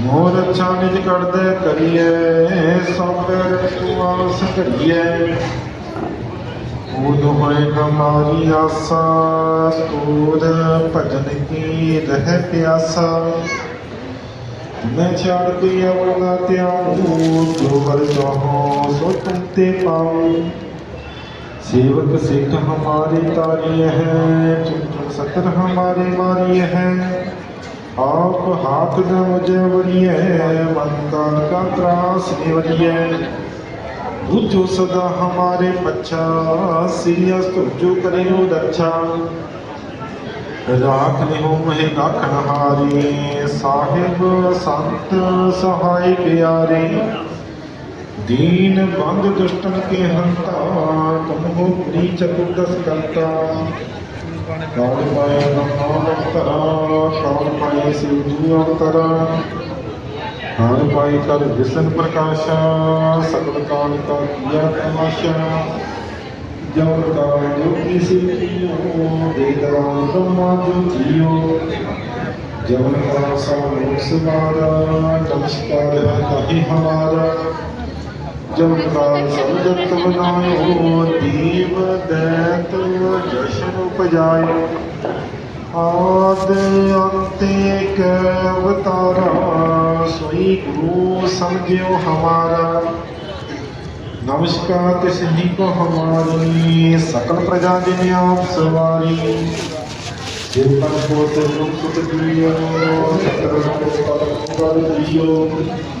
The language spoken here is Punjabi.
ਮੋਰ ਅੱਛਾ ਨਿਜ ਕਰਦੇ ਕਰੀਏ ਸਭੈ ਰਖਵਾਸ ਕਰੀਏ ਉਦ ਹੋਏ ਹਮਾਰੀ ਆਸਾ ਤੂਰ ਭਜਨ ਕੀ ਰਹਿ ਪਿਆਸਾ ਮੈਂ ਛਾੜ ਕੇ ਅਵਲਾ ਤਿਆਉ ਜੋ ਵਰ ਚਾਹੋ ਸੋ ਤੁਮ ਤੇ ਪਾਉ सेवक सिख हमारी तारी है चुन चुन सतर हमारे मारी है آپ ہاتھ نہ مجھے ولیے منتر کا تراس نے ولیے بجھو صدا ہمارے پچھا سیریس کرے ہو رچھا راکھ نہیں ہوں مہے رکھن نہاری صاحب سنت سہائے پیارے دین بند دشتن کے ہنتا تم ہو پری دس کرتا ਕੌਣ ਪਾਇਆ ਨਾਮ ਤਰਾਂ ਕੌਣ ਪਾਇਆ ਸਿਵ ਜੀਉ ਤਰਾਂ ਕੌਣ ਪਾਈ ਕਰ ਵਿਸਨ ਪ੍ਰਕਾਸ਼ਾ ਸਕਲ ਕਾਲ ਕਾ ਕੀਆ ਤਮਾਸ਼ਾ ਜਬ ਤਾ ਜੋਗੀ ਸਿਵਿਓ ਦੇ ਦਰਾਂ ਬ੍ਰਹਮਾ ਜੋ ਜੀਓ ਜਬ ਤਾ ਸਾ ਮੋਕਸ ਮਾਰਾ ਨਮਸਕਾਰ ਹੈ ਹਮਾਰਾ ਜਮਕਾ ਸੰਗਤ ਬਨਾਇਓ ਦੀਵ ਦੈਤ ਜਸ਼ਨ ਉਪਜਾਇਓ ਆਦ ਅੰਤੇ ਕੈ ਅਵਤਾਰਾ ਸੋਈ ਗੁਰੂ ਸਮਝਿਓ ਹਮਾਰਾ ਨਮਸਕਾਰ ਤਿਸ ਜੀ ਕੋ ਹਮਾਰੀ ਸਕਲ ਪ੍ਰਜਾ ਜਿਨੇ ਆਪ ਸਵਾਰੀ। ਜਿਨ ਕੋ ਤੇ ਮੁਕਤ ਦਿਓ ਸਤਿ ਸ੍ਰੀ ਅਕਾਲ